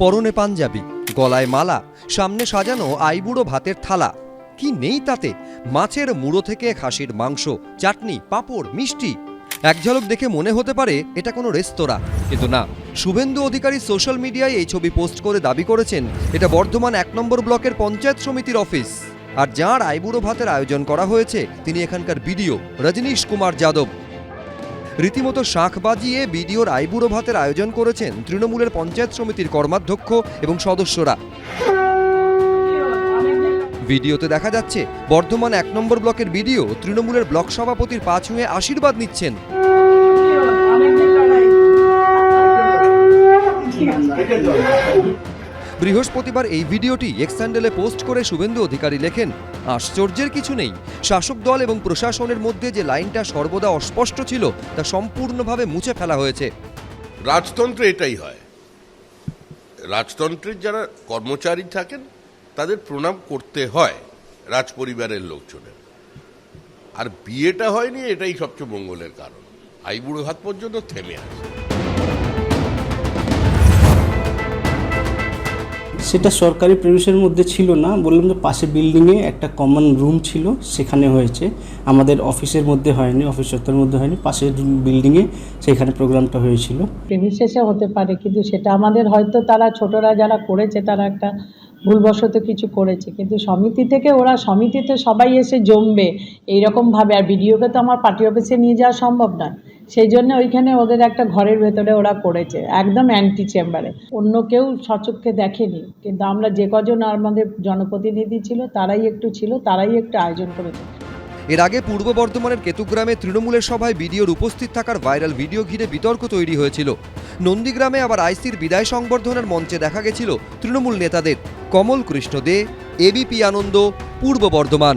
পরনে পাঞ্জাবি, গলায় মালা, সামনে সাজানো আইবুড়ো ভাতের থালা। কি নেই তাতে? মাছের মুড়ো থেকে খাসির মাংস, চাটনি, পাঁপড়, মিষ্টি। এক ঝলক দেখে মনে হতে পারে এটা কোনো রেস্তোরাঁ। কিন্তু না, শুভেন্দু অধিকারী সোশ্যাল মিডিয়ায় এই ছবি পোস্ট করে দাবি করেছেন, এটা বর্ধমান এক নম্বর ব্লকের পঞ্চায়েত সমিতির অফিস। আর যাঁর আইবুড়ো ভাতের আয়োজন করা হয়েছে, তিনি এখানকার বিডিও, রজনীশ কুমার যাদব। রীতিমতো শাঁখ বাজিয়ে বিডিওর আইবুড়ো ভাতের আয়োজন করেছেন তৃণমূলের পঞ্চায়েত সমিতির কর্মাধ্যক্ষ এবং সদস্যরা। ভিডিওতে দেখা যাচ্ছে, বর্ধমান এক নম্বর ব্লকের বিডিও তৃণমূলের ব্লক সভাপতির পা ছুঁয়ে আশীর্বাদ নিচ্ছেন। বৃহস্পতিবার এই ভিডিওটি এক্স হ্যান্ডেলে পোস্ট করে শুভেন্দু অধিকারী লেখেন, আশ্চর্যের কিছু নেই। শাসক দল এবং প্রশাসনের মধ্যে যে লাইনটা সর্বদা অস্পষ্ট ছিল, তা সম্পূর্ণভাবে মুছে ফেলা হয়েছে। রাজতন্ত্র এটাই হয়। রাজতন্ত্রের যারা কর্মচারী থাকেন, তাদের প্রণাম করতে হয় রাজ পরিবারের লোকজনের। আর বিয়েটা হয়নি, এটাই সবচেয়ে মঙ্গলের কারণ। আইবুড়ো হাত পর্যন্ত থেমে আছে। সেটা সরকারি প্রেমিসের মধ্যে ছিল না। বললাম যে পাশে বিল্ডিংয়ে একটা কমন রুম ছিল, সেখানে হয়েছে। আমাদের অফিসের মধ্যে হয়নি, অফিস চত্বরের মধ্যে হয়নি, পাশের বিল্ডিংয়ে সেখানে প্রোগ্রামটা হয়েছিল। প্রেমিসেসে হতে পারে, কিন্তু সেটা আমাদের হয়তো তারা ছোটরা যারা করেছে, তারা একটা ভুলবশত কিছু করেছে। কিন্তু সমিতি থেকে ওরা, সমিতিতে সবাই এসে জমবে। এইরকমভাবে, আর ভিডিওকে তো আমার পার্টি অফিসে নিয়ে যাওয়া সম্ভব নয়। সেই জন্য ওইখানে ওদের একটা ঘরের ভেতরে ওরা করেছে একদম অ্যান্টি চেম্বারে অন্য কেউ সচক্ষে দেখেনি, কিন্তু আমরা যে কজন আমাদের জনপ্রতিনিধি ছিল, তারাই একটু ছিল, তারাই একটু আয়োজন করেছে। এর আগে পূর্ব বর্ধমানের কেতুগ্রামে তৃণমূলের সভায় বিডিওর উপস্থিত থাকার ভাইরাল ভিডিও ঘিরে বিতর্ক তৈরি হয়েছিল। নন্দীগ্রামে আবার আইসির বিদায় সংবর্ধনার মঞ্চে দেখা গেছিল তৃণমূল নেতাদের। কমল কৃষ্ণ দে এবিপি আনন্দ, পূর্ব বর্ধমান।